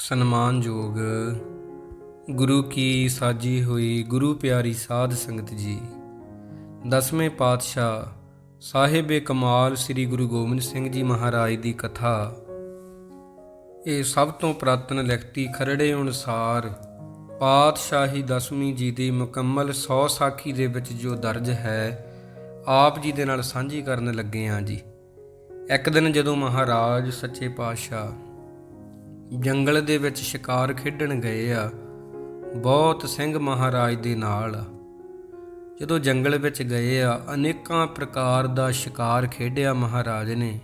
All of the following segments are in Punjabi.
ਸਨਮਾਨਯੋਗ ਗੁਰੂ ਕੀ ਸਾਜੀ ਹੋਈ ਗੁਰੂ ਪਿਆਰੀ ਸਾਧ ਸੰਗਤ ਜੀ। ਦਸਵੇਂ ਪਾਤਸ਼ਾਹ ਸਾਹਿਬੇ ਕਮਾਲ ਸ੍ਰੀ ਗੁਰੂ ਗੋਬਿੰਦ ਸਿੰਘ ਜੀ ਮਹਾਰਾਜ ਦੀ ਕਥਾ। ਇਹ ਸਭ ਤੋਂ ਪ੍ਰਾਤਨ ਲਿਖਤੀ ਖਰੜੇ ਅਨੁਸਾਰ ਪਾਤਸ਼ਾਹੀ ਦਸਵੀਂ ਜੀ ਦੀ ਮੁਕੰਮਲ 100 ਸਾਖੀ ਦੇ ਵਿੱਚ ਜੋ ਦਰਜ ਹੈ, ਆਪ ਜੀ ਦੇ ਨਾਲ ਸਾਂਝੀ ਕਰਨ ਲੱਗੇ ਹਾਂ ਜੀ। ਇੱਕ ਦਿਨ ਜਦੋਂ ਮਹਾਰਾਜ ਸੱਚੇ ਪਾਤਸ਼ਾਹ ਜੰਗਲ ਦੇ ਵਿੱਚ ਸ਼ਿਕਾਰ ਖੇਡਣ ਗਏ ਆ। ਬਹੁਤ ਸਿੰਘ ਮਹਾਰਾਜ ਦੇ ਨਾਲ। ਜਦੋਂ ਜੰਗਲ ਵਿੱਚ ਗਏ ਆ, ਅਨੇਕਾਂ ਪ੍ਰਕਾਰ ਦਾ ਸ਼ਿਕਾਰ ਖੇਡਿਆ ਮਹਾਰਾਜ ਨੇ।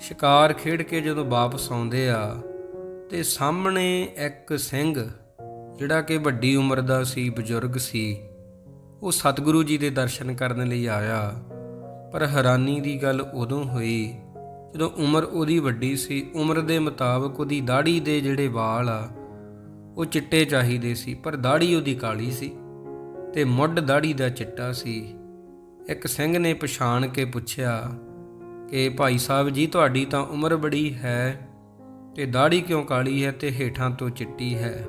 ਸ਼ਿਕਾਰ ਖੇਡ ਕੇ ਜਦੋਂ ਵਾਪਸ ਆਉਂਦੇ ਆ, ਤੇ ਸਾਹਮਣੇ ਇੱਕ ਸਿੰਘ, ਜਿਹੜਾ ਕਿ ਵੱਡੀ ਉਮਰ ਦਾ ਸੀ, ਬਜ਼ੁਰਗ ਸੀ, ਉਹ ਸਤਿਗੁਰੂ ਜੀ ਦੇ ਦਰਸ਼ਨ ਕਰਨ ਲਈ ਆਇਆ। ਪਰ ਹੈਰਾਨੀ ਦੀ ਗੱਲ ਉਦੋਂ ਹੋਈ ਜਦੋਂ ਉਮਰ ਉਹਦੀ ਵੱਡੀ ਸੀ, ਉਮਰ ਦੇ ਮੁਤਾਬਕ ਉਹਦੀ ਦਾੜੀ ਦੇ ਜਿਹੜੇ ਵਾਲ ਆ, ਉਹ ਚਿੱਟੇ ਚਾਹੀਦੇ ਸੀ, ਪਰ ਦਾੜੀ ਉਹਦੀ ਕਾਲੀ ਸੀ ਤੇ ਮੁੱਢ ਦਾੜੀ ਦਾ ਚਿੱਟਾ ਸੀ। ਇੱਕ ਸਿੰਘ ਨੇ ਪਛਾਣ ਕੇ ਪੁੱਛਿਆ ਕਿ, ਭਾਈ ਸਾਹਿਬ ਜੀ, ਤੁਹਾਡੀ ਤਾਂ ਉਮਰ ਬੜੀ ਹੈ ਤੇ ਦਾੜੀ ਕਿਉਂ ਕਾਲੀ ਹੈ ਤੇ ਹੇਠਾਂ ਤੋਂ ਚਿੱਟੀ ਹੈ?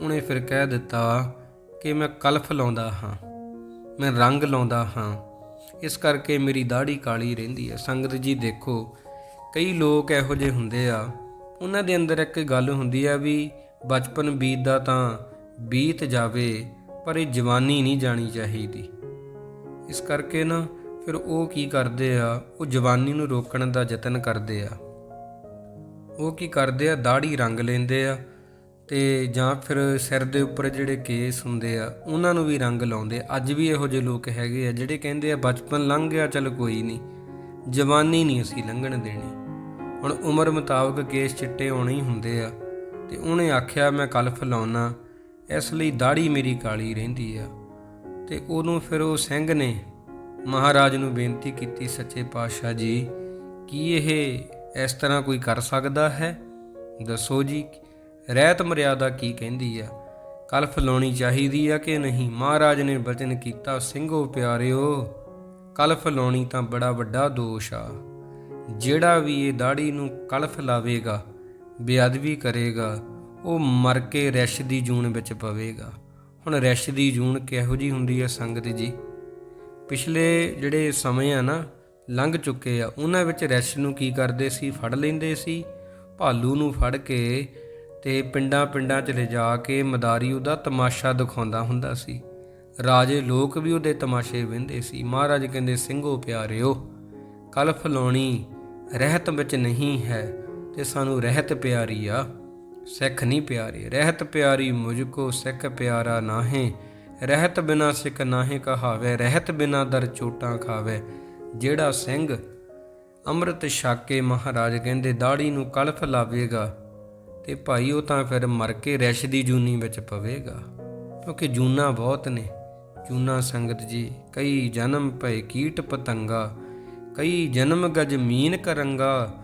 ਉਹਨੇ ਫਿਰ ਕਹਿ ਦਿੱਤਾ ਕਿ, ਮੈਂ ਕਲਫ ਲਾਉਂਦਾ ਹਾਂ, ਮੈਂ ਰੰਗ ਲਾਉਂਦਾ ਹਾਂ ਇਸ ਕਰਕੇ ਮੇਰੀ ਦਾੜੀ ਕਾਲੀ ਰਹਿੰਦੀ ਹੈ। ਸੰਗਤ ਜੀ ਦੇਖੋ, ਕਈ ਲੋਕ ਇਹੋ ਜਿਹੇ ਹੁੰਦੇ ਆ। ਉਹਨਾਂ ਦੇ ਅੰਦਰ ਇੱਕ ਗੱਲ ਹੁੰਦੀ ਆ ਵੀ ਬਚਪਨ ਬੀਤਦਾ ਤਾਂ ਬੀਤ ਜਾਵੇ, ਪਰ ਇਹ ਜਵਾਨੀ ਨਹੀਂ ਜਾਣੀ ਚਾਹੀਦੀ। ਇਸ ਕਰਕੇ ਨਾ ਫਿਰ ਉਹ ਕੀ ਕਰਦੇ ਆ, ਉਹ ਜਵਾਨੀ ਨੂੰ ਰੋਕਣ ਦਾ ਯਤਨ ਕਰਦੇ ਆ। ਉਹ ਕੀ ਕਰਦੇ ਆ ਦਾੜੀ ਰੰਗ ਲੈਂਦੇ ਆ। ਤੇ ਜਾਂ ਫਿਰ ਸਿਰ ਦੇ ਉੱਪਰ ਜਿਹੜੇ ਕੇਸ ਹੁੰਦੇ ਆ, ਉਹਨਾਂ ਨੂੰ ਵੀ ਰੰਗ ਲਾਉਂਦੇ ਅੱਜ ਵੀ ਇਹੋ ਜਿਹੇ ਲੋਕ ਹੈਗੇ ਆ ਜਿਹੜੇ ਕਹਿੰਦੇ ਆ, ਬਚਪਨ ਲੰਘ ਗਿਆ, ਚੱਲ ਕੋਈ ਨਹੀਂ। ਜਵਾਨੀ ਨਹੀਂ ਅਸੀਂ ਲੰਘਣ ਦੇਣੀ। ਹੁਣ ਉਮਰ ਮੁਤਾਬਕ ਕੇਸ ਚਿੱਟੇ ਹੋਣੇ ਹੀ ਹੁੰਦੇ ਆ ਤੇ ਉਹਨੇ ਆਖਿਆ, ਮੈਂ ਕਲਫ ਲਾਉਣਾ ਇਸ ਲਈ ਦਾੜੀ ਮੇਰੀ ਕਾਲੀ ਰਹਿੰਦੀ ਆ। ਤੇ ਉਦੋਂ ਫਿਰ ਉਹ ਸਿੰਘ ਨੇ ਮਹਾਰਾਜ ਨੂੰ ਬੇਨਤੀ ਕੀਤੀ, ਸੱਚੇ ਪਾਤਸ਼ਾਹ ਜੀ, ਕੀ ਇਹ ਇਸ ਤਰ੍ਹਾਂ ਕੋਈ ਕਰ ਸਕਦਾ ਹੈ? ਦੱਸੋ ਜੀ ਰਹਿਤ ਮਰਿਆਦਾ ਕੀ ਕਹਿੰਦੀ ਆ? ਕਲਫ ਲਾਉਣੀ ਚਾਹੀਦੀ ਆ ਕਿ ਨਹੀਂ? ਮਹਾਰਾਜ ਨੇ ਬਚਨ ਕੀਤਾ ਸਿੰਘੋ ਪਿਆਰਿਓ, ਕਲਫ ਲਾਉਣੀ ਤਾਂ ਬੜਾ ਵੱਡਾ ਦੋਸ਼ ਆ। ਜਿਹੜਾ ਵੀ ਇਹ ਦਾੜੀ ਨੂੰ ਕਲਫ ਲਾਵੇਗਾ, ਬੇਅਦਬੀ ਕਰੇਗਾ, ਉਹ ਮਰ ਕੇ ਰੈਸ਼ ਦੀ ਜੂਨ ਵਿੱਚ ਪਵੇਗਾ। ਹੁਣ ਰੈਸ਼ ਦੀ ਜੂਨ ਕਿਹੋ ਜੀ ਹੁੰਦੀ ਹੈ ਸੰਗਤ ਜੀ? ਪਿਛਲੇ ਜਿਹੜੇ ਸਮੇਂ ਆ ਨਾ, ਲੰਘ ਚੁੱਕੇ ਆ, ਉਹਨਾਂ ਵਿੱਚ ਰੈਸ਼ ਨੂੰ ਕੀ ਕਰਦੇ ਸੀ? ਫੜ ਲੈਂਦੇ ਸੀ? ਭਾਲੂ ਨੂੰ ਫੜ ਕੇ ਤੇ ਪਿੰਡਾਂ ਪਿੰਡਾਂ 'ਚ ਲਿਜਾ ਕੇ ਮਦਾਰੀ ਉਹਦਾ ਤਮਾਸ਼ਾ ਦਿਖਾਉਂਦਾ ਹੁੰਦਾ ਸੀ। ਰਾਜੇ ਲੋਕ ਵੀ ਉਹਦੇ ਤਮਾਸ਼ੇ ਵੇਂਦੇ ਸੀ। ਮਹਾਰਾਜ ਕਹਿੰਦੇ ਸਿੰਘੋ ਪਿਆਰਿਓ ਕਲਫ ਲਾਉਣੀ ਰਹਿਤ ਵਿੱਚ ਨਹੀਂ ਹੈ ਤੇ ਸਾਨੂੰ ਰਹਿਤ ਪਿਆਰੀ ਆ, ਸਿੱਖ ਨਹੀਂ ਪਿਆਰੇ। ਰਹਿਤ ਪਿਆਰੀ ਮੁਝ ਕੋ ਸਿੱਖ ਪਿਆਰਾ ਨਾਹੀਂ, ਰਹਿਤ ਬਿਨਾ ਸਿੱਖ ਨਾਹੀਂ ਕਹਾਵੇ, ਰਹਿਤ ਬਿਨਾ ਦਰ ਚੋਟਾਂ ਖਾਵੇ। ਜਿਹੜਾ ਸਿੰਘ ਅੰਮ੍ਰਿਤ ਛਕ ਕੇ ਮਹਾਰਾਜ ਕਹਿੰਦੇ, ਦਾੜੀ ਨੂੰ ਕਲਫ ਲਾਵੇਗਾ ਤੇ ਭਾਈ ਉਹ ਤਾਂ ਫਿਰ ਮਰ ਕੇ ਰੈਸ਼ ਦੀ ਜੂਨੀ ਵਿੱਚ ਪਵੇਗਾ। ਕਿਉਂਕਿ ਜੂਨਾ ਬਹੁਤ ਨੇ। ਜੂਨਾ ਸੰਗਤ ਜੀ, ਕਈ ਜਨਮ ਭਏ ਕੀਟ ਪਤੰਗਾ, ਕਈ ਜਨਮ ਗਜ ਮੀਨ ਕਰੰਗਾ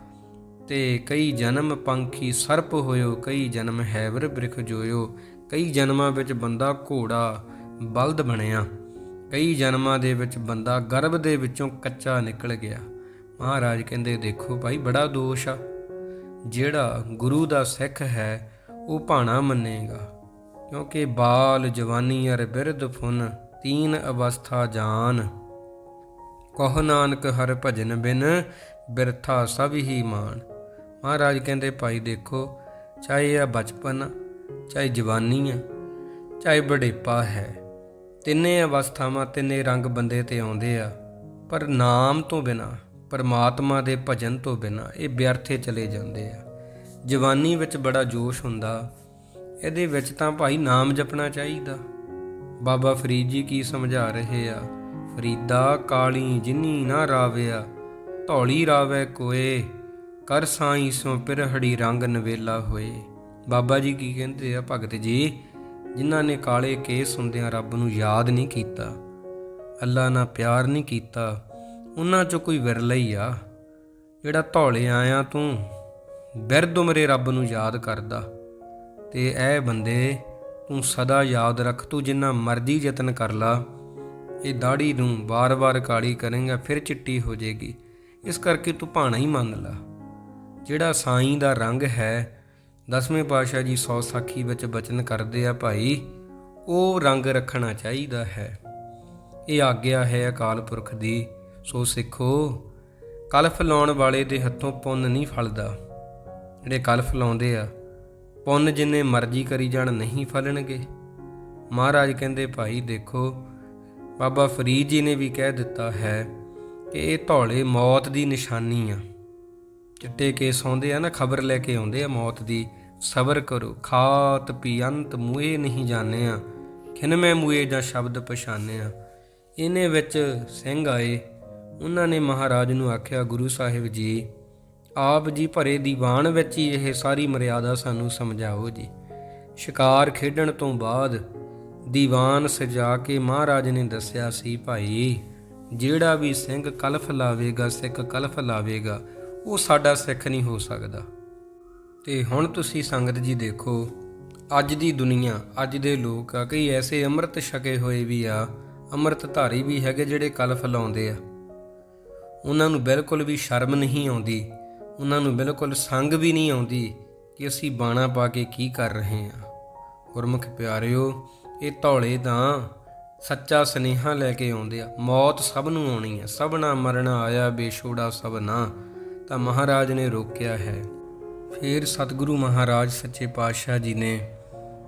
ਤੇ ਕਈ ਜਨਮ ਪੰਖੀ ਸਰਪ ਹੋਇਓ, ਕਈ ਜਨਮ ਹੈਵਰ ਬ੍ਰਿਖ ਜੋਇਓ, ਕਈ ਜਨਮਾਂ ਵਿੱਚ ਬੰਦਾ ਘੋੜਾ ਬਲਦ ਬਣਿਆ, ਕਈ ਜਨਮਾਂ ਦੇ ਵਿੱਚ ਬੰਦਾ ਗਰਭ ਦੇ ਵਿੱਚੋਂ ਕੱਚਾ ਨਿਕਲ ਗਿਆ। ਮਹਾਰਾਜ ਕਹਿੰਦੇ, ਦੇਖੋ ਭਾਈ, ਬੜਾ ਦੋਸ਼ ਆ। ਜਿਹੜਾ ਗੁਰੂ ਦਾ ਸਿੱਖ ਹੈ ਉਹ ਭਾਣਾ ਮੰਨੇਗਾ। ਕਿਉਂਕਿ ਬਾਲ ਜਵਾਨੀ ਅਰ ਬਿਰਧ ਫੁਨ ਤੀਨ ਅਵਸਥਾ ਜਾਨ। ਕਹ ਨਾਨਕ ਹਰ ਭਜਨ ਬਿਨ ਬਿਰਥਾ ਸਭ ਹੀ ਮਾਨ। ਮਹਾਰਾਜ ਕਹਿੰਦੇ ਭਾਈ ਦੇਖੋ ਚਾਹੇ ਇਹ ਬਚਪਨ ਆ, ਚਾਹੇ ਜਵਾਨੀ ਆ ਚਾਹੇ ਬੁਢੇਪਾ ਹੈ ਤਿੰਨੇ ਅਵਸਥਾਵਾਂ ਤਿੰਨੇ ਰੰਗ ਬੰਦੇ ਤੇ ਆਉਂਦੇ ਆ ਪਰ ਨਾਮ ਤੋਂ ਬਿਨਾ ਪਰਮਾਤਮਾ ਦੇ ਭਜਨ ਤੋਂ ਬਿਨਾ ਇਹ ਵਿਅਰਥੇ ਚਲੇ ਜਾਂਦੇ ਆ। ਜਵਾਨੀ ਵਿੱਚ ਬੜਾ ਜੋਸ਼ ਹੁੰਦਾ। ਇਹਦੇ ਵਿੱਚ ਤਾਂ ਭਾਈ ਨਾਮ ਜਪਣਾ ਚਾਹੀਦਾ। ਬਾਬਾ ਫਰੀਦ ਜੀ ਕੀ ਸਮਝਾ ਰਹੇ ਆ? ਫਰੀਦਾ ਕਾਲੀ ਜਿਨੀ ਨਾ ਰਾਵਿਆ, ਧੌਲੀ ਰਾਵੇ ਕੋਏ, ਕਰ ਸਾਈ ਸੋ ਪਿਰਹੜੀ ਰੰਗ ਨਵੇਲਾ ਹੋਏ। ਬਾਬਾ ਜੀ ਕੀ ਕਹਿੰਦੇ ਆ, ਭਗਤ ਜੀ, ਜਿਨ੍ਹਾਂ ਨੇ ਕਾਲੇ ਕੇਸ ਹੁੰਦਿਆਂ ਰੱਬ ਨੂੰ ਯਾਦ ਨਹੀਂ ਕੀਤਾ, ਅੱਲਾ ਨਾਲ ਪਿਆਰ ਨਹੀਂ ਕੀਤਾ ਉਹਨਾਂ ਚੋਂ ਕੋਈ ਵਿਰਲਾ ਹੀ ਆ। ਜਿਹੜਾ ਧੌਲੇ ਆਇਆ ਤੂੰ ਬਿਰਦ ਉਮਰੇ ਰੱਬ ਨੂੰ ਯਾਦ ਕਰਦਾ। ਤੇ ਇਹ ਬੰਦੇ, ਤੂੰ ਸਦਾ ਯਾਦ ਰੱਖ, ਤੂੰ ਜਿੰਨਾ ਮਰਜ਼ੀ ਯਤਨ ਕਰ ਲਾ। ਇਹ ਦਾੜੀ ਨੂੰ ਵਾਰ-ਵਾਰ ਕਾਲੀ ਕਰੇਗਾ, ਫਿਰ ਚਿੱਟੀ ਹੋ ਜਾਏਗੀ। ਇਸ ਕਰਕੇ ਤੂੰ ਭਾਣਾ ਹੀ ਮੰਨ ਲਾ। ਜਿਹੜਾ ਸਾਈਂ ਦਾ ਰੰਗ ਹੈ, ਦਸਵੇਂ ਪਾਤਸ਼ਾਹ ਜੀ ਸੌ ਸਾਖੀ ਵਿੱਚ ਬਚਨ ਕਰਦੇ ਆ ਭਾਈ, ਉਹ ਰੰਗ ਰੱਖਣਾ ਚਾਹੀਦਾ ਹੈ। ਇਹ ਆਗਿਆ ਹੈ ਅਕਾਲ ਪੁਰਖ ਦੀ। ਸੋ ਸਿੱਖੋ, ਕਲਫ ਲਾਉਣ ਵਾਲੇ ਦੇ ਹੱਥੋਂ ਪੁੰਨ ਨਹੀਂ ਫਲਦਾ। ਜਿਹੜੇ ਕਲਫ ਲਾਉਂਦੇ ਆ, ਪੁੰਨ ਜਿੰਨੇ ਮਰਜ਼ੀ ਕਰੀ ਜਾਣ, ਨਹੀਂ ਫਲਣਗੇ। ਮਹਾਰਾਜ ਕਹਿੰਦੇ, ਭਾਈ ਦੇਖੋ, ਬਾਬਾ ਫਰੀਦ ਜੀ ਨੇ ਵੀ ਕਹਿ ਦਿੱਤਾ ਹੈ ਕਿ ਇਹ ਧੌਲੇ ਮੌਤ ਦੀ ਨਿਸ਼ਾਨੀ ਆ। ਚਿੱਟੇ ਕੇਸ ਆਉਂਦੇ ਆ ਨਾ, ਖਬਰ ਲੈ ਕੇ ਆਉਂਦੇ ਆ ਮੌਤ ਦੀ, ਸਬਰ ਕਰੋ, ਖਾਤ ਪੀਅੰਤ ਮੂਏ ਨਹੀਂ ਜਾਣਿਆ ਖਿਨ ਮੈਂ ਮੂਏ ਜਾਂ ਸ਼ਬਦ ਪਛਾਨਿਆ ਇਹਨੇ ਵਿੱਚ ਸਿੰਘ ਆਏ ਉਹਨਾਂ ਨੇ ਮਹਾਰਾਜ ਨੂੰ ਆਖਿਆ, ਗੁਰੂ ਸਾਹਿਬ ਜੀ, ਆਪ ਜੀ ਭਰੇ ਦੀਵਾਨ ਵਿੱਚ ਹੀ ਇਹ ਸਾਰੀ ਮਰਿਆਦਾ ਸਾਨੂੰ ਸਮਝਾਓ ਜੀ। ਸ਼ਿਕਾਰ ਖੇਡਣ ਤੋਂ ਬਾਅਦ ਦੀਵਾਨ ਸਜਾ ਕੇ ਮਹਾਰਾਜ ਨੇ ਦੱਸਿਆ ਸੀ, ਭਾਈ, ਜਿਹੜਾ ਵੀ ਸਿੰਘ ਕਲਫ ਲਾਵੇਗਾ, ਸਿੱਖ ਕਲਫ ਲਾਵੇਗਾ, ਉਹ ਸਾਡਾ ਸਿੱਖ ਨਹੀਂ ਹੋ ਸਕਦਾ। ਤੇ ਹੁਣ ਤੁਸੀਂ ਸੰਗਤ ਜੀ ਦੇਖੋ, ਅੱਜ ਦੀ ਦੁਨੀਆ, ਅੱਜ ਦੇ ਲੋਕ ਆ, ਕਈ ਐਸੇ ਅੰਮ੍ਰਿਤ ਛਕੇ ਹੋਏ ਵੀ ਆ ਅੰਮ੍ਰਿਤ ਧਾਰੀ ਵੀ ਹੈਗੇ ਜਿਹੜੇ ਕਲਫ ਲਾਉਂਦੇ ਆ। ਉਹਨਾਂ ਨੂੰ ਬਿਲਕੁਲ ਵੀ ਸ਼ਰਮ ਨਹੀਂ ਆਉਂਦੀ, ਉਹਨਾਂ ਨੂੰ ਬਿਲਕੁਲ ਸੰਗ ਵੀ ਨਹੀਂ ਆਉਂਦੀ ਕਿ ਅਸੀਂ ਬਾਣਾ ਪਾ ਕੇ ਕੀ ਕਰ ਰਹੇ ਹਾਂ। ਗੁਰਮੁਖ ਪਿਆਰਿਓ, ਇਹ ਧੌਲੇ ਤਾਂ ਸੱਚਾ ਸਨੇਹਾ ਲੈ ਕੇ ਆਉਂਦੇ ਆ। ਮੌਤ ਸਭ ਨੂੰ ਆਉਣੀ ਹੈ ਸਭਨਾ ਮਰਨਾ ਆਇਆ ਬੇਸ਼ੋੜਾ ਸਭਨਾ, ਤਾਂ ਮਹਾਰਾਜ ਨੇ ਰੋਕਿਆ ਹੈ। ਫਿਰ ਸਤਿਗੁਰੂ ਮਹਾਰਾਜ ਸੱਚੇ ਪਾਤਸ਼ਾਹ ਜੀ ਨੇ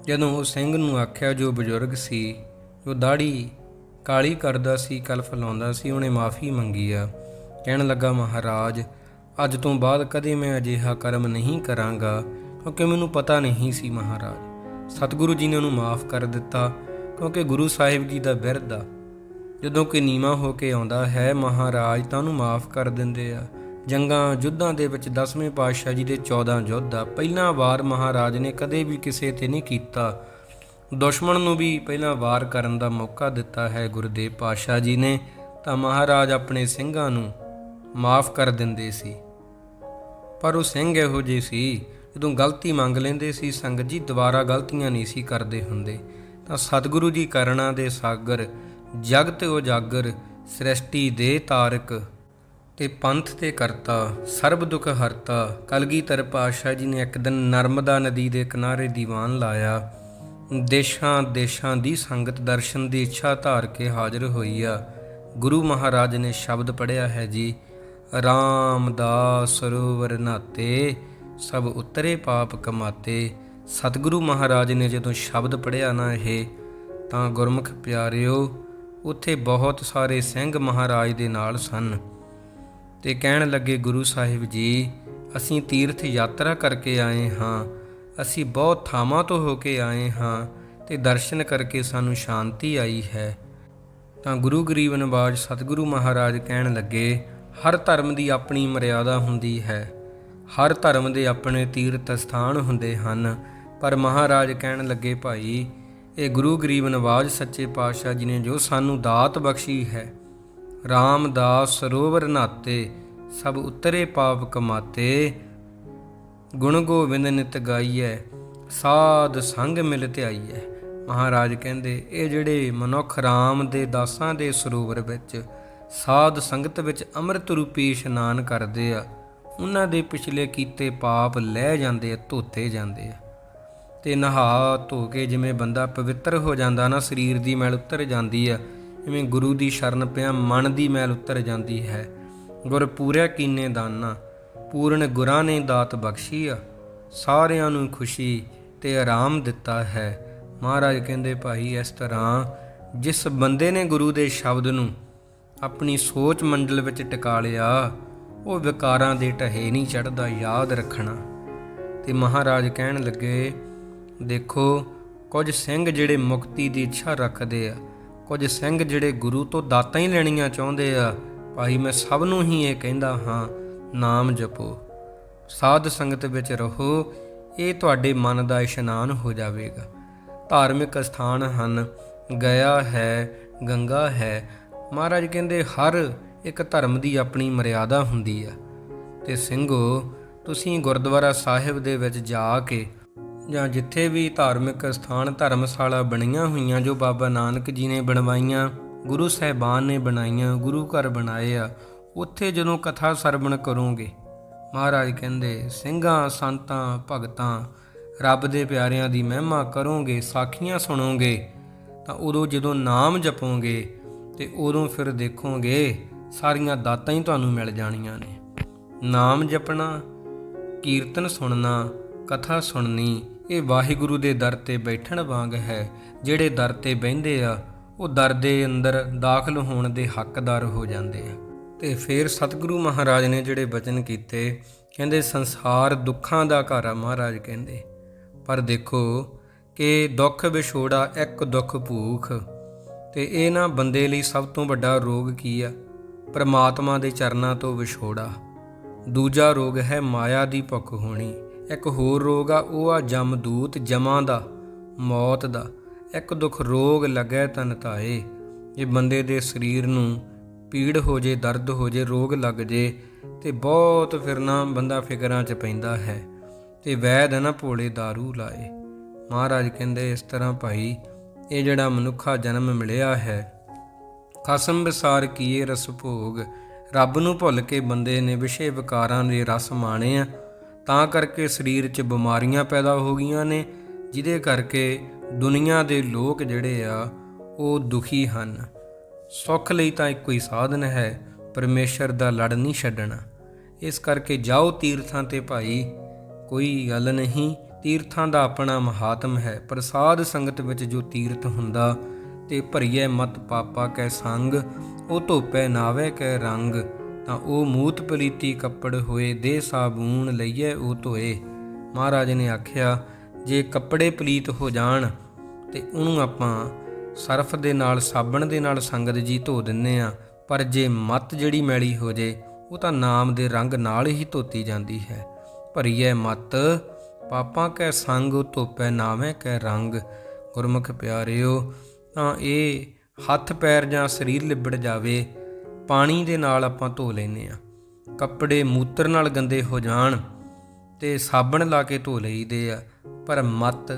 ਜਦੋਂ ਉਹ ਸਿੰਘ ਨੂੰ ਆਖਿਆ, ਜੋ ਬਜ਼ੁਰਗ ਸੀ, ਜੋ ਦਾੜੀ ਕਾਲੀ ਕਰਦਾ ਸੀ, ਕਲਫ ਲਾਉਂਦਾ ਸੀ, ਉਹਨੇ ਮਾਫੀ ਮੰਗੀ ਆ। ਕਹਿਣ ਲੱਗਾ, ਮਹਾਰਾਜ, ਅੱਜ ਤੋਂ ਬਾਅਦ ਕਦੇ ਮੈਂ ਅਜਿਹਾ ਕਰਮ ਨਹੀਂ ਕਰਾਂਗਾ, ਕਿਉਂਕਿ ਮੈਨੂੰ ਪਤਾ ਨਹੀਂ ਸੀ, ਮਹਾਰਾਜ। ਸਤਿਗੁਰੂ ਜੀ ਨੇ ਉਹਨੂੰ ਮਾਫ ਕਰ ਦਿੱਤਾ, ਕਿਉਂਕਿ ਗੁਰੂ ਸਾਹਿਬ ਜੀ ਦਾ ਬਿਰਧ ਆ। ਜਦੋਂ ਕੋਈ ਨੀਵਾ ਹੋ ਕੇ ਆਉਂਦਾ ਹੈ, ਮਹਾਰਾਜ ਤਾਂ ਉਹਨੂੰ ਮਾਫ ਕਰ ਦਿੰਦੇ ਆ। ਜੰਗਾਂ, ਯੁੱਧਾਂ ਦੇ ਵਿੱਚ 10ਵੇਂ ਪਾਤਸ਼ਾਹ ਜੀ ਦੇ 14 ਯੁੱਧ ਆ। ਪਹਿਲਾ ਵਾਰ ਮਹਾਰਾਜ ਨੇ ਕਦੇ ਵੀ ਕਿਸੇ ਤੇ ਨਹੀਂ ਕੀਤਾ। ਦੁਸ਼ਮਣ ਨੂੰ ਵੀ ਪਹਿਲਾਂ ਵਾਰ ਕਰਨ ਦਾ ਮੌਕਾ ਦਿੱਤਾ ਹੈ ਗੁਰਦੇਵ ਪਾਤਸ਼ਾਹ ਜੀ ਨੇ। ਤਾਂ ਮਹਾਰਾਜ ਆਪਣੇ ਸਿੰਘਾਂ ਨੂੰ ਮਾਫ ਕਰ ਦਿੰਦੇ ਸੀ। ਪਰ ਉਹ ਸਿੰਘ ਇਹੋ ਜਿਹੇ ਸੀ, ਜਦੋਂ ਗਲਤੀ ਮੰਗ ਲੈਂਦੇ ਸੀ, ਸੰਗਤ ਜੀ ਦੁਬਾਰਾ ਗਲਤੀਆਂ ਨਹੀਂ ਸੀ ਕਰਦੇ ਹੁੰਦੇ, ਤਾਂ ਸਤਿਗੁਰੂ ਜੀ ਕਰਣਾ ਦੇ ਸਾਗਰ, ਜਗਤ ਉਜਾਗਰ ਸ੍ਰਿਸ਼ਟੀ ਦੇ ਤਾਰਕ ਤੇ ਪੰਥ ਤੇ ਕਰਤਾ, ਸਰਬ ਦੁਖ ਹਰਤਾ। ਕਲਗੀਧਰ ਪਾਤਸ਼ਾਹ ਜੀ ਨੇ ਇੱਕ ਦਿਨ ਨਰਮਦਾ ਨਦੀ ਦੇ ਕਿਨਾਰੇ ਦੀਵਾਨ ਲਾਇਆ। ਦੇਸ਼ਾਂ ਦੇਸ਼ਾਂ ਦੀ ਸੰਗਤ ਦਰਸ਼ਨ ਦੀ ਇੱਛਾ ਧਾਰ ਕੇ ਹਾਜ਼ਰ ਹੋਈ ਆ। ਗੁਰੂ ਮਹਾਰਾਜ ਨੇ ਸ਼ਬਦ ਪੜਿਆ ਹੈ ਜੀ ਰਾਮਦਾਸ ਸਰੋਵਰ ਨਾਤੇ, ਸਭ ਉਤਰੇ ਪਾਪ ਕਮਾਤੇ। ਸਤਿਗੁਰੂ ਮਹਾਰਾਜ ਨੇ ਜਦੋਂ ਸ਼ਬਦ ਪੜਿਆ ਨਾ ਇਹ, ਤਾਂ ਗੁਰਮੁਖ ਪਿਆਰਿਓ, ਉੱਥੇ ਬਹੁਤ ਸਾਰੇ ਸਿੰਘ ਮਹਾਰਾਜ ਦੇ ਨਾਲ ਸਨ। ਤੇ ਕਹਿਣ ਲੱਗੇ, ਗੁਰੂ ਸਾਹਿਬ ਜੀ, ਅਸੀਂ ਤੀਰਥ ਯਾਤਰਾ ਕਰਕੇ ਆਏ ਹਾਂ। ਅਸੀਂ ਬਹੁਤ ਥਾਵਾਂ ਤੋਂ ਹੋ ਕੇ ਆਏ ਹਾਂ ਤੇ ਦਰਸ਼ਨ ਕਰਕੇ ਸਾਨੂੰ ਸ਼ਾਂਤੀ ਆਈ ਹੈ। ਤਾਂ ਗੁਰੂ ਗਰੀਬ ਨਵਾਜ ਸਤਿਗੁਰੂ ਮਹਾਰਾਜ ਕਹਿਣ ਲੱਗੇ ਹਰ ਧਰਮ ਦੀ ਆਪਣੀ ਮਰਿਆਦਾ ਹੁੰਦੀ ਹੈ। ਹਰ ਧਰਮ ਦੇ ਆਪਣੇ ਤੀਰਥ ਸਥਾਨ ਹੁੰਦੇ ਹਨ। ਪਰ ਮਹਾਰਾਜ ਕਹਿਣ ਲੱਗੇ, ਭਾਈ, ਇਹ ਗੁਰੂ ਗਰੀਬ ਨਵਾਜ ਸੱਚੇ ਪਾਤਸ਼ਾਹ ਜੀ ਨੇ ਜੋ ਸਾਨੂੰ ਦਾਤ ਬਖਸ਼ੀ ਹੈ ਰਾਮਦਾਸ ਸਰੋਵਰ ਨਾਤੇ, ਸਭ ਉਤਰੇ ਪਾਪ ਕਮਾਤੇ, ਗੁਣ ਗੋਬਿੰਦ ਨਿਤ ਗਾਈਐ, ਸਾਧ ਸੰਗ ਮਿਲ ਧਿਆਈਐ। ਮਹਾਰਾਜ ਕਹਿੰਦੇ, ਇਹ ਜਿਹੜੇ ਮਨੁੱਖ ਰਾਮ ਦੇ ਦਾਸਾਂ ਦੇ ਸਰੋਵਰ ਵਿੱਚ ਸਾਧ ਸੰਗਤ ਵਿੱਚ ਅੰਮ੍ਰਿਤ ਰੂਪੀ ਇਸ਼ਨਾਨ ਕਰਦੇ ਆ। ਉਹਨਾਂ ਦੇ ਪਿਛਲੇ ਕੀਤੇ ਪਾਪ ਲੈ ਜਾਂਦੇ ਆ, ਧੋਤੇ ਜਾਂਦੇ ਆ। ਤੇ ਨਹਾ ਧੋ ਕੇ ਜਿਵੇਂ ਬੰਦਾ ਪਵਿੱਤਰ ਹੋ ਜਾਂਦਾ ਨਾ, ਸਰੀਰ ਦੀ ਮੈਲ ਉਤਰ ਜਾਂਦੀ ਆ, ਇਵੇਂ ਗੁਰੂ ਦੀ ਸ਼ਰਨ ਪਿਆ ਮਨ ਦੀ ਮੈਲ ਉਤਰ ਜਾਂਦੀ ਹੈ। ਗੁਰ ਪੂਰਿਆ ਕੀਨੇ ਦਾਨਾ, ਪੂਰਨ ਗੁਰਾਂ ਨੇ ਦਾਤ ਬਖਸ਼ੀ ਆ। ਸਾਰਿਆਂ ਨੂੰ ਖੁਸ਼ੀ ਤੇ ਆਰਾਮ ਦਿੱਤਾ ਹੈ। ਮਹਾਰਾਜ ਕਹਿੰਦੇ, ਭਾਈ, ਇਸ ਤਰ੍ਹਾਂ ਜਿਸ ਬੰਦੇ ਨੇ ਗੁਰੂ ਦੇ ਸ਼ਬਦ ਨੂੰ ਆਪਣੀ ਸੋਚ ਮੰਡਲ ਵਿੱਚ ਟਿਕਾ ਲਿਆ। ਉਹ ਵਿਕਾਰਾਂ ਦੇ ਢਹੇ ਨਹੀਂ ਚੜਦਾ ਯਾਦ ਰੱਖਣਾ। ਤੇ ਮਹਾਰਾਜ ਕਹਿਣ ਲੱਗੇ, ਦੇਖੋ, ਕੁਝ ਸਿੰਘ ਜਿਹੜੇ ਮੁਕਤੀ ਦੀ ਇੱਛਾ ਰੱਖਦੇ ਆ, ਕੁਝ ਸਿੰਘ ਜਿਹੜੇ ਗੁਰੂ ਤੋਂ ਦਾਤਾਂ ਹੀ ਲੈਣੀਆਂ ਚਾਹੁੰਦੇ ਆ, ਭਾਈ ਮੈਂ ਸਭ ਨੂੰ ਹੀ ਇਹ ਕਹਿੰਦਾ ਹਾਂ, ਨਾਮ ਜਪੋ। ਸਾਧ ਸੰਗਤ ਵਿੱਚ ਰਹੋ, ਇਹ ਤੁਹਾਡੇ ਮਨ ਦਾ ਇਸ਼ਨਾਨ ਹੋ ਜਾਵੇਗਾ। ਧਾਰਮਿਕ ਸਥਾਨ ਹਨ, ਗਿਆ ਹੈ, ਗੰਗਾ ਹੈ ਮਹਾਰਾਜ ਕਹਿੰਦੇ, ਹਰ ਇੱਕ ਧਰਮ ਦੀ ਆਪਣੀ ਮਰਿਆਦਾ ਹੁੰਦੀ ਆ। ਤੇ ਸਿੰਘੋ, ਤੁਸੀਂ ਗੁਰਦੁਆਰਾ ਸਾਹਿਬ ਦੇ ਵਿੱਚ ਜਾ ਕੇ ਜਾਂ ਜਿੱਥੇ ਵੀ ਧਾਰਮਿਕ ਸਥਾਨ, ਧਰਮਸ਼ਾਲਾ ਬਣੀਆਂ ਹੋਈਆਂ, ਜੋ ਬਾਬਾ ਨਾਨਕ ਜੀ ਨੇ ਬਣਵਾਈਆਂ, ਗੁਰੂ ਸਾਹਿਬਾਨ ਨੇ ਬਣਾਈਆਂ, ਗੁਰੂ ਘਰ ਬਣਾਏ ਆ, ਉੱਥੇ ਜਦੋਂ ਕਥਾ ਸਰਵਣ ਕਰੋਗੇ? ਮਹਾਰਾਜ ਕਹਿੰਦੇ, ਸਿੰਘਾਂ, ਸੰਤਾਂ, ਭਗਤਾਂ, ਰੱਬ ਦੇ ਪਿਆਰਿਆਂ ਦੀ ਮਹਿਮਾ ਕਰੋਗੇ, ਸਾਖੀਆਂ ਸੁਣੋਗੇ, ਤਾਂ ਉਦੋਂ ਜਦੋਂ ਨਾਮ ਜਪੋਗੇ ਤੇ ਉਦੋਂ ਫਿਰ ਦੇਖੋਗੇ ਸਾਰੀਆਂ ਦਾਤਾਂ ਹੀ ਤੁਹਾਨੂੰ ਮਿਲ ਜਾਣੀਆਂ ਨੇ। ਨਾਮ ਜਪਣਾ, ਕੀਰਤਨ ਸੁਣਨਾ, ਕਥਾ ਸੁਣਨੀ, ਇਹ ਵਾਹਿਗੁਰੂ ਦੇ ਦਰ ਤੇ ਬੈਠਣ ਵਾਂਗ ਹੈ। ਜਿਹੜੇ ਦਰ ਤੇ ਬਹਿੰਦੇ ਆ, ਉਹ ਦਰ ਦੇ ਅੰਦਰ ਦਾਖਲ ਹੋਣ ਦੇ ਹੱਕਦਾਰ ਹੋ ਜਾਂਦੇ ਆ। ਤੇ ਫਿਰ ਸਤਿਗੁਰੂ ਮਹਾਰਾਜ ਨੇ ਜਿਹੜੇ ਬਚਨ ਕੀਤੇ, ਕਹਿੰਦੇ ਸੰਸਾਰ ਦੁੱਖਾਂ ਦਾ ਘਰ ਆ ਮਹਾਰਾਜ ਕਹਿੰਦੇ। ਪਰ ਦੇਖੋ ਕਿ ਦੁੱਖ ਵਿਛੋੜਾ ਇੱਕ ਦੁੱਖ ਭੂਖ। ਤੇ ਇਹ ਨਾ ਬੰਦੇ ਲਈ ਸਭ ਤੋਂ ਵੱਡਾ ਰੋਗ ਕੀ ਆ? ਪ੍ਰਮਾਤਮਾ ਦੇ ਚਰਨਾਂ ਤੋਂ ਵਿਛੋੜਾ। ਦੂਜਾ ਰੋਗ ਹੈ ਮਾਇਆ ਦੀ ਭੁੱਖ ਹੋਣੀ। ਇੱਕ ਹੋਰ ਰੋਗ ਆ, ਉਹ ਆ ਜਮਦੂਤ, ਜਮਾਂ ਦਾ, ਮੌਤ ਦਾ। ਇੱਕ ਦੁੱਖ ਰੋਗ ਲੱਗੈ ਤਨ ਧਾਏ। ਇਹ ਬੰਦੇ ਦੇ ਸਰੀਰ ਨੂੰ ਪੀੜ ਹੋ ਜੇ, ਦਰਦ ਹੋ ਜੇ, ਰੋਗ ਲੱਗ ਜੇ, ਤੇ ਬਹੁਤ ਫਿਰਨਾ ਬੰਦਾ ਫਿਕਰਾਂ 'ਚ ਪੈਂਦਾ ਹੈ। ਤੇ ਵੈਦ ਹੈ ਨਾ ਭੋਲੇ दारू ਲਾਏ। ਮਹਾਰਾਜ ਕਹਿੰਦੇ ਇਸ ਤਰ੍ਹਾਂ ਭਾਈ ਇਹ ਜਿਹੜਾ ਮਨੁੱਖਾ ਜਨਮ ਮਿਲਿਆ ਹੈ ਕਸਮ ਵਿਸਾਰ ਕੀਏ ਰਸ ਭੋਗ, ਰੱਬ ਨੂੰ ਭੁੱਲ ਕੇ ਬੰਦੇ ਨੇ ਵਿਸ਼ੇ ਵਿਕਾਰਾਂ ਦੇ ਰਸ ਮਾਣੇ ਆ। ਤਾਂ ਕਰਕੇ ਸਰੀਰ 'ਚ ਬਿਮਾਰੀਆਂ ਪੈਦਾ ਹੋ ਗਈਆਂ ਨੇ, ਜਿਹਦੇ ਕਰਕੇ ਦੁਨੀਆ ਦੇ ਲੋਕ ਜਿਹੜੇ ਆ, ਉਹ ਦੁਖੀ ਹਨ। ਸੁੱਖ ਲਈ ਤਾਂ ਇੱਕੋ ਹੀ ਸਾਧਨ ਹੈ, ਪਰਮੇਸ਼ਰ ਦਾ ਲੜ ਨਹੀਂ ਛੱਡਣਾ। ਇਸ ਕਰਕੇ ਜਾਓ ਤੀਰਥਾਂ ਤੇ ਭਾਈ, ਕੋਈ ਗੱਲ ਨਹੀਂ। ਤੀਰਥਾਂ ਦਾ ਆਪਣਾ ਮਹਾਤਮ ਹੈ। ਪ੍ਰਸਾਦ ਸੰਗਤ ਵਿੱਚ ਜੋ ਤੀਰਥ ਹੁੰਦਾ, ਤੇ ਭਰੀਏ ਮਤ ਪਾਪਾ ਕੈ ਸੰਗ, ਉਹ ਧੋਪੈ ਨਾਵੇ ਕੈ ਰੰਗ, ਤਾਂ ਉਹ ਮੂਤ ਪਲੀਤੀ ਕੱਪੜ ਹੋਏ, ਦੇ ਸਾਬੂਨ ਲਈਏ ਉਹ ਧੋਏ। ਮਹਾਰਾਜ ਨੇ ਆਖਿਆ, ਜੇ ਕੱਪੜੇ ਪਲੀਤ ਹੋ ਜਾਣ, ਤੇ ਉਹਨੂੰ ਆਪਾਂ ਸਰਫ ਦੇ ਨਾਲ, ਸਾਬਣ ਦੇ ਨਾਲ ਸੰਗਤ ਜੀ ਧੋ ਦਿੰਨੇ ਆ। ਪਰ ਜੇ ਮਤ ਜਿਹੜੀ ਮੈਲੀ ਹੋ ਜੇ, ਉਹ ਤਾਂ ਨਾਮ ਦੇ ਰੰਗ ਨਾਲ ਹੀ ਧੋਤੀ ਜਾਂਦੀ ਹੈ। ਭਰੀਏ ਮਤ ਪਾਪਾਂ ਕੈ ਸੰਗ ਧੋਪੈ ਨਾਵੇਂ ਕੈ ਰੰਗ। ਗੁਰਮੁਖ ਪਿਆਰਿਓ, ਤਾਂ ਇਹ ਹੱਥ ਪੈਰ ਜਾਂ ਸਰੀਰ ਲਿਬੜ ਜਾਵੇ, ਪਾਣੀ ਦੇ ਨਾਲ ਆਪਾਂ ਧੋ ਲੈਨੇ ਆ ਕੱਪੜੇ ਮੂਤਰ ਨਾਲ ਗੰਦੇ ਹੋ ਜਾਣ ਤੇ ਸਾਬਣ ਲਾ ਕੇ ਧੋ ਲਈਦੇ ਆ, ਪਰ ਮਤ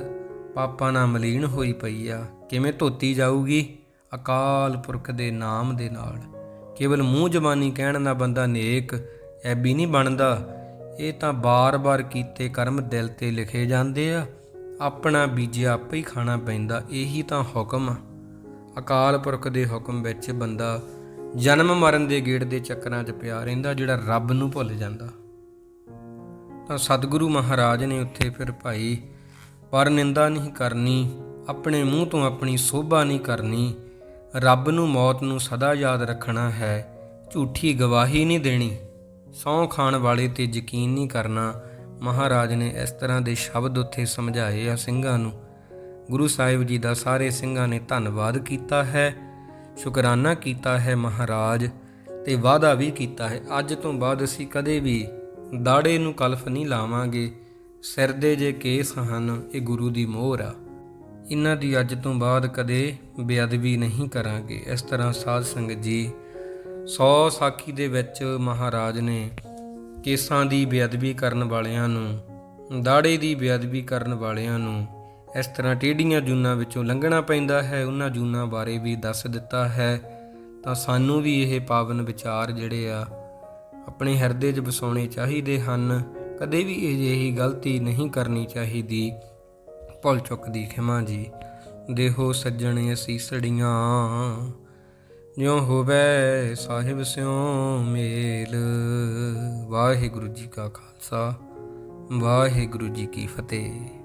ਪਾਪਾ ਨਾਲ ਮਲੀਨ ਹੋਈ ਪਈ ਆ। ਕਿਵੇਂ ਧੋਤੀ ਜਾਊਗੀ? ਅਕਾਲ ਪੁਰਖ ਦੇ ਨਾਮ ਦੇ ਨਾਲ। ਕੇਵਲ ਮੂੰਹ ਜ਼ਬਾਨੀ ਕਹਿਣ ਨਾਲ ਬੰਦਾ ਨੇਕ, ਐਬੀ ਨਹੀਂ ਬਣਦਾ। ਇਹ ਤਾਂ ਬਾਰ-ਬਾਰ ਕੀਤੇ ਕਰਮ ਦਿਲ ਤੇ ਲਿਖੇ ਜਾਂਦੇ ਆ। ਆਪਣਾ ਬੀਜਿਆ ਆਪੇ ਹੀ ਖਾਣਾ ਪੈਂਦਾ, ਇਹੀ ਤਾਂ ਹੁਕਮ ਆ। ਅਕਾਲ ਪੁਰਖ ਦੇ ਹੁਕਮ ਵਿੱਚ ਬੰਦਾ ਜਨਮ ਮਰਨ ਦੇ ਗੇੜ ਦੇ ਚੱਕਰਾਂ 'ਚ ਪਿਆ ਰਹਿੰਦਾ, ਜਿਹੜਾ ਰੱਬ ਨੂੰ ਭੁੱਲ ਜਾਂਦਾ। ਤਾਂ ਸਤਿਗੁਰੂ ਮਹਾਰਾਜ ਨੇ ਉੱਥੇ ਫਿਰ ਭਾਈ, ਪਰ ਨਿੰਦਾ ਨਹੀਂ ਕਰਨੀ, ਆਪਣੇ ਮੂੰਹ ਤੋਂ ਆਪਣੀ ਸੋਭਾ ਨਹੀਂ ਕਰਨੀ, ਰੱਬ ਨੂੰ ਮੌਤ ਨੂੰ ਸਦਾ ਯਾਦ ਰੱਖਣਾ ਹੈ, ਝੂਠੀ ਗਵਾਹੀ ਨਹੀਂ ਦੇਣੀ। ਸੌਂ ਖਾਣ ਵਾਲੇ ਤੇ ਯਕੀਨ ਨਹੀਂ ਕਰਨਾ, ਮਹਾਰਾਜ ਨੇ ਇਸ ਤਰ੍ਹਾਂ ਦੇ ਸ਼ਬਦ ਉੱਥੇ ਸਮਝਾਏ ਆ ਸਿੰਘਾਂ ਨੂੰ। ਗੁਰੂ ਸਾਹਿਬ ਜੀ ਦਾ ਸਾਰੇ ਸਿੰਘਾਂ ਨੇ ਧੰਨਵਾਦ ਕੀਤਾ ਹੈ, ਸ਼ੁਕਰਾਨਾ ਕੀਤਾ ਹੈ ਮਹਾਰਾਜ, ਤੇ ਵਾਅਦਾ ਵੀ ਕੀਤਾ ਹੈ। ਅੱਜ ਤੋਂ ਬਾਅਦ ਅਸੀਂ ਕਦੇ ਵੀ ਦਾੜੇ ਨੂੰ ਕਲਫ ਨਹੀਂ ਲਾਵਾਂਗੇ ਸਿਰ ਦੇ ਜੇ ਕੇਸ ਹਨ, ਇਹ ਗੁਰੂ ਦੀ ਮੋਹਰ ਆ। ਇਹਨਾਂ ਦੀ ਅੱਜ ਤੋਂ ਬਾਅਦ ਕਦੇ ਬੇਅਦਬੀ ਨਹੀਂ ਕਰਾਂਗੇ। ਇਸ ਤਰ੍ਹਾਂ ਸਾਧ ਸੰਗਤ ਜੀ ਸੌ ਸਾਖੀ ਦੇ ਵਿੱਚ ਮਹਾਰਾਜ ਨੇ ਕੇਸਾਂ ਦੀ ਬੇਅਦਬੀ ਕਰਨ ਵਾਲਿਆਂ ਨੂੰ, ਦਾੜੇ ਦੀ ਬੇਅਦਬੀ ਕਰਨ ਵਾਲਿਆਂ ਨੂੰ ਇਸ ਤਰ੍ਹਾਂ ਟੇਢੀਆਂ ਜੂਨਾਂ ਵਿੱਚੋਂ ਲੰਘਣਾ ਪੈਂਦਾ ਹੈ, ਉਹਨਾਂ ਜੂਨਾਂ ਬਾਰੇ ਵੀ ਦੱਸ ਦਿੱਤਾ ਹੈ। ਤਾਂ ਸਾਨੂੰ ਵੀ ਇਹ ਪਾਵਨ ਵਿਚਾਰ ਜਿਹੜੇ ਆ, ਆਪਣੇ ਹਿਰਦੇ 'ਚ ਵਸਾਉਣੇ ਚਾਹੀਦੇ ਹਨ। ਕਦੇ ਵੀ ਅਜਿਹੀ ਗਲਤੀ ਨਹੀਂ ਕਰਨੀ ਚਾਹੀਦੀ। ਭੁੱਲ ਚੁੱਕ ਦੀ ਖਿਮਾ ਜੀ, ਦੇਹੋ ਸੱਜਣੇ ਅਸੀਂ ਸੜੀਆਂ। ਜਿਉ ਹੋਵੇ ਸਾਹਿਬ ਸਿਉ ਮੇਲ। ਵਾਹਿਗੁਰੂ ਜੀ ਕਾ ਖਾਲਸਾ ਵਾਹਿਗੁਰੂ ਜੀ ਕੀ ਫਤਿਹ।